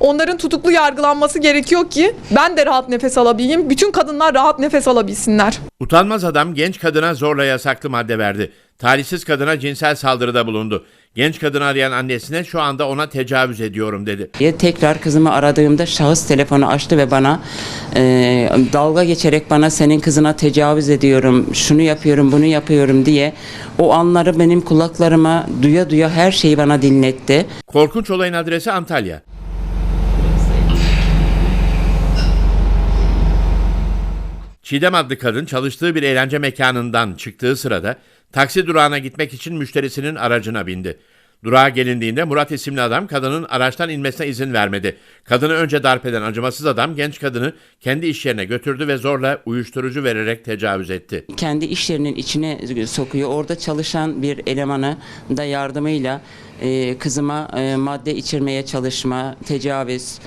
Onların tutuklu yargılanması gerekiyor ki ben de rahat nefes alabileyim. Bütün kadınlar rahat nefes alabilsinler. Utanmaz adam genç kadına zorla yasaklı madde verdi. Talihsiz kadına cinsel saldırıda bulundu. Genç kadını arayan annesine şu anda ona tecavüz ediyorum dedi. tekrar kızımı aradığımda şahıs telefonu açtı ve bana e, dalga geçerek bana senin kızına tecavüz ediyorum, şunu yapıyorum, bunu yapıyorum diye o anları benim kulaklarıma duya duya her şeyi bana dinletti. Korkunç olayın adresi Antalya. Çiğdem adlı kadın çalıştığı bir eğlence mekanından çıktığı sırada taksi durağına gitmek için müşterisinin aracına bindi. Durağa gelindiğinde Murat isimli adam kadının araçtan inmesine izin vermedi. Kadını önce darp eden acımasız adam genç kadını kendi iş yerine götürdü ve zorla uyuşturucu vererek tecavüz etti. Kendi iş yerinin içine sokuyor. Orada çalışan bir elemanı da yardımıyla e, kızıma e, madde içirmeye çalışma, tecavüz,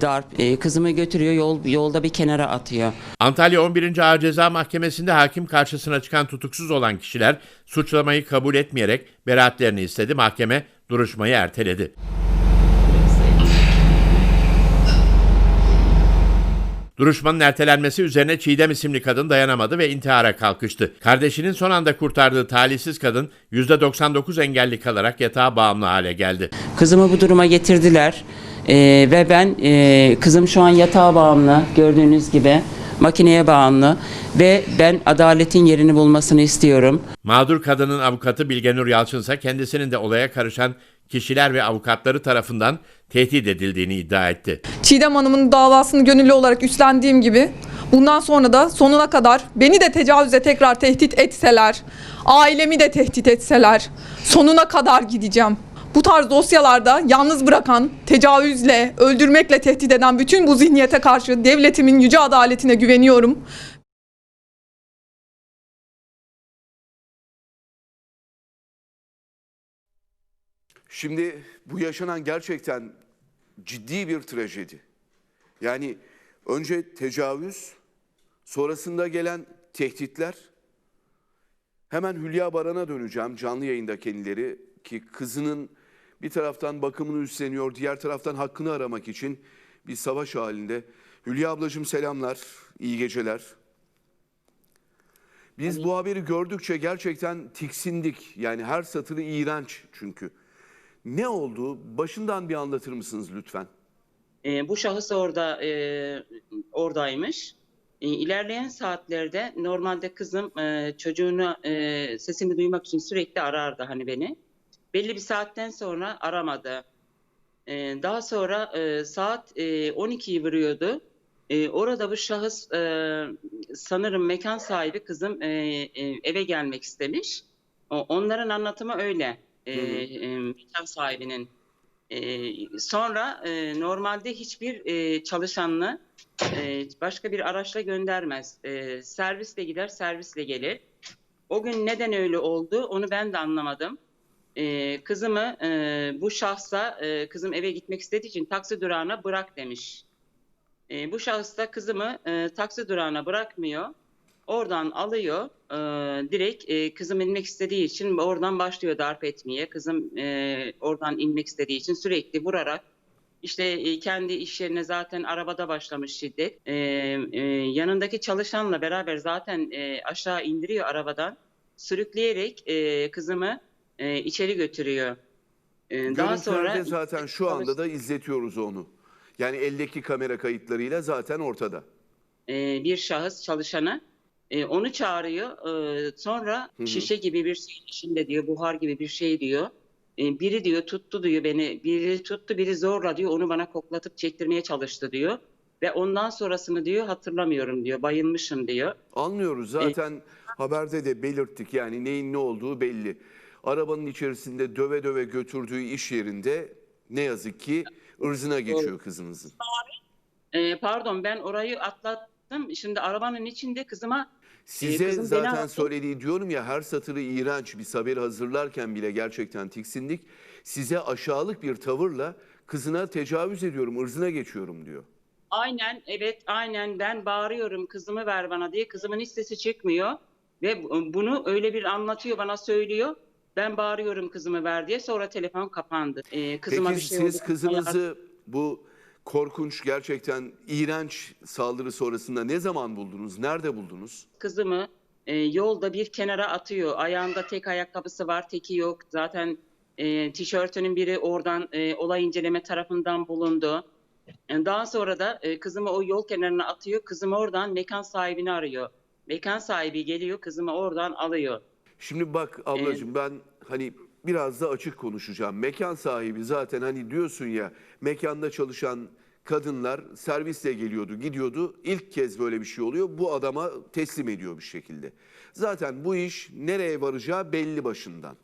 darp, e, kızımı götürüyor yol, yolda bir kenara atıyor. Antalya 11. Ağır Ceza Mahkemesi'nde hakim karşısına çıkan tutuksuz olan kişiler suçlamayı kabul etmeyerek beraatlerini istedi. Mahkeme duruşmayı erteledi. Duruşmanın ertelenmesi üzerine Çiğdem isimli kadın dayanamadı ve intihara kalkıştı. Kardeşinin son anda kurtardığı talihsiz kadın %99 engelli kalarak yatağa bağımlı hale geldi. Kızımı bu duruma getirdiler Ee, ve ben e, kızım şu an yatağa bağımlı gördüğünüz gibi makineye bağımlı ve ben adaletin yerini bulmasını istiyorum. Mağdur kadının avukatı Bilgenur Yalçın ise kendisinin de olaya karışan kişiler ve avukatları tarafından tehdit edildiğini iddia etti. Çiğdem Hanım'ın davasını gönüllü olarak üstlendiğim gibi bundan sonra da sonuna kadar beni de tecavüze tekrar tehdit etseler, ailemi de tehdit etseler sonuna kadar gideceğim. Bu tarz dosyalarda yalnız bırakan, tecavüzle, öldürmekle tehdit eden bütün bu zihniyete karşı devletimin yüce adaletine güveniyorum. Şimdi bu yaşanan gerçekten ciddi bir trajedi. Yani önce tecavüz, sonrasında gelen tehditler. Hemen Hülya Baran'a döneceğim canlı yayında kendileri ki kızının bir taraftan bakımını üstleniyor, diğer taraftan hakkını aramak için bir savaş halinde. Hülya ablacığım selamlar, iyi geceler. Biz bu haberi gördükçe gerçekten tiksindik. Yani her satırı iğrenç çünkü. Ne oldu? Başından bir anlatır mısınız lütfen? E, bu şahıs orada e, oradaymış. E, ilerleyen saatlerde normalde kızım e, çocuğunu e, sesini duymak için sürekli arardı hani beni. Belli bir saatten sonra aramadı. E, daha sonra e, saat e, 12'yi vuruyordu. E, orada bu şahıs e, sanırım mekan sahibi kızım e, e, eve gelmek istemiş. O, onların anlatımı öyle. E, e, mekan sahibinin. Ee, sonra e, normalde hiçbir e, çalışanını e, başka bir araçla göndermez. E, servisle gider, servisle gelir. O gün neden öyle oldu onu ben de anlamadım. E, kızımı e, bu şahsa e, kızım eve gitmek istediği için taksi durağına bırak demiş. E, bu şahıs da kızımı e, taksi durağına bırakmıyor. Oradan alıyor. E, direkt e, kızım inmek istediği için oradan başlıyor darp etmeye. Kızım e, oradan inmek istediği için sürekli vurarak işte e, kendi iş yerine zaten arabada başlamış şiddet. E, e, yanındaki çalışanla beraber zaten e, aşağı indiriyor arabadan. Sürükleyerek e, kızımı e, içeri götürüyor. E, daha sonra zaten şu anda da izletiyoruz onu. Yani eldeki kamera kayıtlarıyla zaten ortada. e, bir şahıs çalışanı e, onu çağırıyor. E, sonra şişe gibi bir şeyin içinde diyor, buhar gibi bir şey diyor. E, biri diyor tuttu diyor beni, biri tuttu biri zorla diyor onu bana koklatıp çektirmeye çalıştı diyor. Ve ondan sonrasını diyor hatırlamıyorum diyor, bayılmışım diyor. Anlıyoruz zaten haberde de belirttik yani neyin ne olduğu belli. Arabanın içerisinde döve döve götürdüğü iş yerinde ne yazık ki ırzına geçiyor kızınızın. E, pardon ben orayı atlattım. Şimdi arabanın içinde kızıma Size kızım beni zaten aradı. söylediği diyorum ya her satırı iğrenç bir haberi hazırlarken bile gerçekten tiksindik. Size aşağılık bir tavırla kızına tecavüz ediyorum, ırzına geçiyorum diyor. Aynen evet aynen ben bağırıyorum kızımı ver bana diye kızımın hiç sesi çıkmıyor ve bu- bunu öyle bir anlatıyor bana söylüyor. Ben bağırıyorum kızımı ver diye sonra telefon kapandı. Ee, kızıma Peki bir şey siz oldu. kızınızı bu korkunç gerçekten iğrenç saldırı sonrasında ne zaman buldunuz? Nerede buldunuz? Kızımı e, yolda bir kenara atıyor. Ayağında tek ayakkabısı var, teki yok. Zaten e, tişörtünün biri oradan e, olay inceleme tarafından bulundu. E, Daha sonra da e, kızımı o yol kenarına atıyor. Kızım oradan mekan sahibini arıyor. Mekan sahibi geliyor, kızımı oradan alıyor. Şimdi bak ablacığım ben hani biraz da açık konuşacağım. Mekan sahibi zaten hani diyorsun ya mekanda çalışan kadınlar servisle geliyordu gidiyordu. İlk kez böyle bir şey oluyor. Bu adama teslim ediyor bir şekilde. Zaten bu iş nereye varacağı belli başından.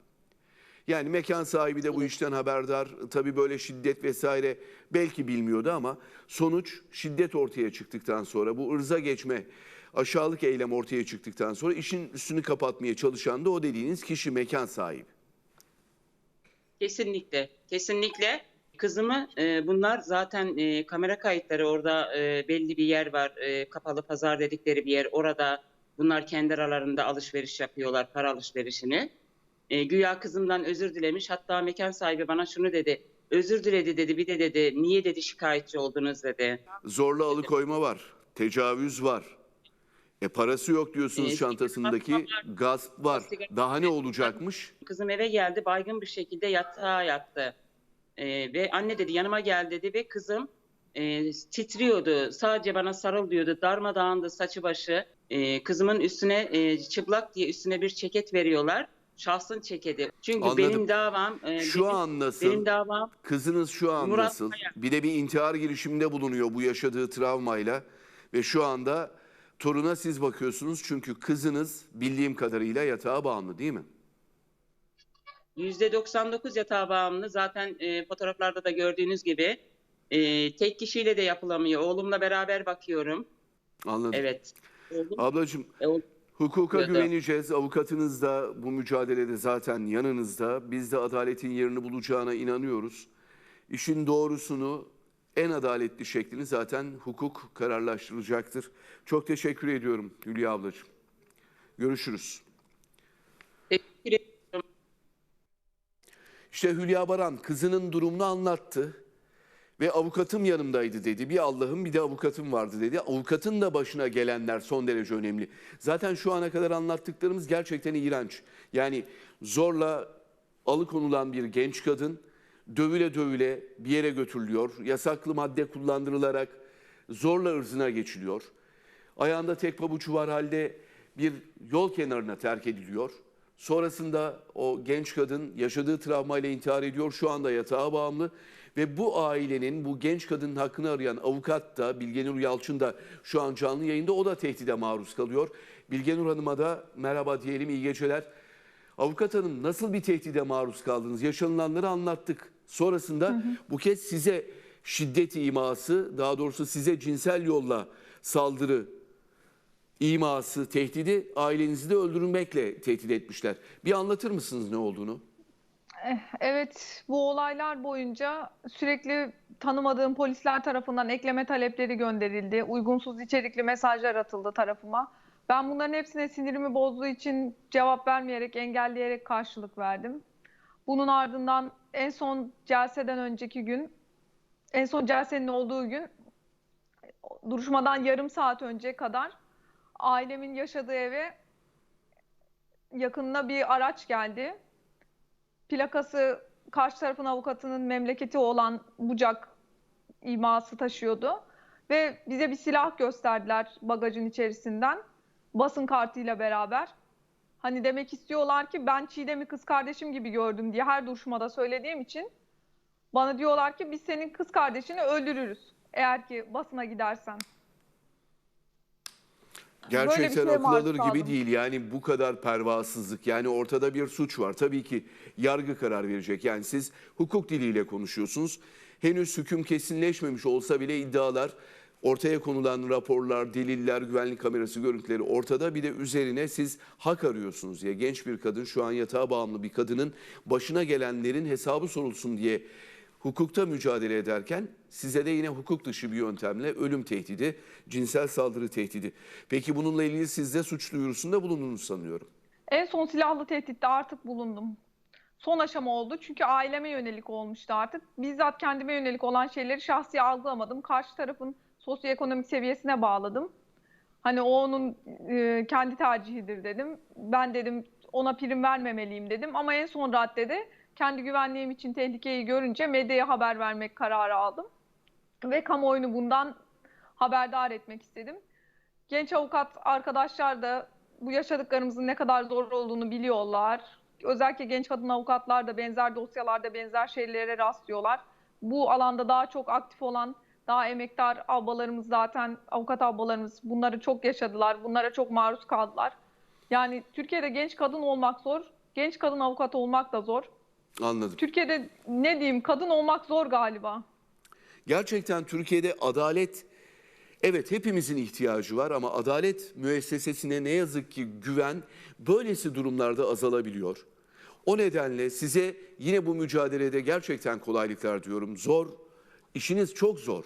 Yani mekan sahibi de bu işten haberdar. Tabii böyle şiddet vesaire belki bilmiyordu ama sonuç şiddet ortaya çıktıktan sonra bu ırza geçme aşağılık eylem ortaya çıktıktan sonra işin üstünü kapatmaya çalışan da o dediğiniz kişi mekan sahibi. Kesinlikle, kesinlikle. Kızımı e, bunlar zaten e, kamera kayıtları orada e, belli bir yer var. E, kapalı pazar dedikleri bir yer. Orada bunlar kendi aralarında alışveriş yapıyorlar, para alışverişini. E, güya kızımdan özür dilemiş. Hatta mekan sahibi bana şunu dedi. Özür diledi dedi. Bir de dedi niye dedi şikayetçi oldunuz dedi. Zorla alıkoyma var, tecavüz var. E parası yok diyorsunuz E, çantasındaki gasp var. Daha ne olacakmış? Kızım eve geldi baygın bir şekilde yatağa yattı. Ee, ve anne dedi yanıma gel dedi ve kızım e, titriyordu. Sadece bana sarıl diyordu. Darmadağındı saçı başı. Ee, kızımın üstüne e, çıplak diye üstüne bir ceket veriyorlar. Şahsın ceketi. Çünkü Anladım. benim davam e, Şu benim, an nasıl? benim davam Kızınız şu an Murat nasıl? Kaya. Bir de bir intihar girişiminde bulunuyor bu yaşadığı travmayla ve şu anda toruna siz bakıyorsunuz çünkü kızınız bildiğim kadarıyla yatağa bağımlı değil mi? %99 yatağa bağımlı. Zaten e, fotoğraflarda da gördüğünüz gibi e, tek kişiyle de yapılamıyor. Oğlumla beraber bakıyorum. Anladım. Evet. Oğlum, Ablacığım e, oğlum- hukuka Evet. güveneceğiz. Avukatınız da bu mücadelede zaten yanınızda. Biz de adaletin yerini bulacağına inanıyoruz. İşin doğrusunu en adaletli şeklini zaten hukuk kararlaştıracaktır. Çok teşekkür ediyorum Hülya ablacığım. Görüşürüz. teşekkür ederim. İşte Hülya Baran kızının durumunu anlattı. Ve avukatım yanımdaydı dedi. Bir Allah'ım bir de avukatım vardı dedi. Avukatın da başına gelenler son derece önemli. Zaten şu ana kadar anlattıklarımız gerçekten iğrenç. Yani zorla alıkonulan bir genç kadın dövüle dövüle bir yere götürülüyor. Yasaklı madde kullandırılarak zorla ırzına geçiliyor. Ayağında tek pabucu var halde bir yol kenarına terk ediliyor. Sonrasında o genç kadın yaşadığı travmayla intihar ediyor. Şu anda yatağa bağımlı ve bu ailenin bu genç kadının hakkını arayan avukat da Bilgenur Yalçın da şu an canlı yayında o da tehdide maruz kalıyor. Bilgenur Hanım'a da merhaba diyelim iyi geceler. Avukat hanım nasıl bir tehdide maruz kaldınız? Yaşanılanları anlattık. Sonrasında bu kez size şiddet iması, daha doğrusu size cinsel yolla saldırı iması, tehdidi ailenizi de öldürmekle tehdit etmişler. Bir anlatır mısınız ne olduğunu? Evet, bu olaylar boyunca sürekli tanımadığım polisler tarafından ekleme talepleri gönderildi. Uygunsuz içerikli mesajlar atıldı tarafıma. Ben bunların hepsine sinirimi bozduğu için cevap vermeyerek, engelleyerek karşılık verdim. Bunun ardından en son celseden önceki gün, en son celsenin olduğu gün duruşmadan yarım saat önce kadar ailemin yaşadığı eve yakınına bir araç geldi plakası karşı tarafın avukatının memleketi olan Bucak iması taşıyordu. Ve bize bir silah gösterdiler bagajın içerisinden. Basın kartıyla beraber. Hani demek istiyorlar ki ben Çiğdem'i kız kardeşim gibi gördüm diye her duruşmada söylediğim için bana diyorlar ki biz senin kız kardeşini öldürürüz eğer ki basına gidersen. Gerçekten şeye akıl alır gibi kaldım. değil. Yani bu kadar pervasızlık. Yani ortada bir suç var. Tabii ki yargı karar verecek. Yani siz hukuk diliyle konuşuyorsunuz. Henüz hüküm kesinleşmemiş olsa bile iddialar ortaya konulan raporlar, deliller, güvenlik kamerası görüntüleri ortada. Bir de üzerine siz hak arıyorsunuz diye genç bir kadın şu an yatağa bağımlı bir kadının başına gelenlerin hesabı sorulsun diye hukukta mücadele ederken size de yine hukuk dışı bir yöntemle ölüm tehdidi, cinsel saldırı tehdidi. Peki bununla ilgili siz de suç duyurusunda bulundunuz sanıyorum. En son silahlı tehditte artık bulundum. son aşama oldu. Çünkü aileme yönelik olmuştu artık. Bizzat kendime yönelik olan şeyleri şahsi algılamadım. Karşı tarafın sosyoekonomik seviyesine bağladım. Hani o onun e, kendi tercihidir dedim. Ben dedim ona prim vermemeliyim dedim. Ama en son raddede kendi güvenliğim için tehlikeyi görünce medyaya haber vermek kararı aldım. Ve kamuoyunu bundan haberdar etmek istedim. Genç avukat arkadaşlar da bu yaşadıklarımızın ne kadar zor olduğunu biliyorlar. Özellikle genç kadın avukatlar da benzer dosyalarda benzer şeylere rastlıyorlar. Bu alanda daha çok aktif olan, daha emektar ablalarımız zaten, avukat ablalarımız bunları çok yaşadılar. Bunlara çok maruz kaldılar. Yani Türkiye'de genç kadın olmak zor, genç kadın avukat olmak da zor. Anladım. Türkiye'de ne diyeyim kadın olmak zor galiba. Gerçekten Türkiye'de adalet evet hepimizin ihtiyacı var ama adalet müessesesine ne yazık ki güven böylesi durumlarda azalabiliyor. O nedenle size yine bu mücadelede gerçekten kolaylıklar diyorum. Zor, işiniz çok zor.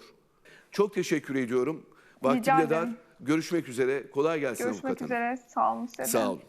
Çok teşekkür ediyorum. Vaktim Rica de dar. ederim. Görüşmek üzere. Kolay gelsin Görüşmek avukat hanım. üzere. Sağ olun. Sağ olun.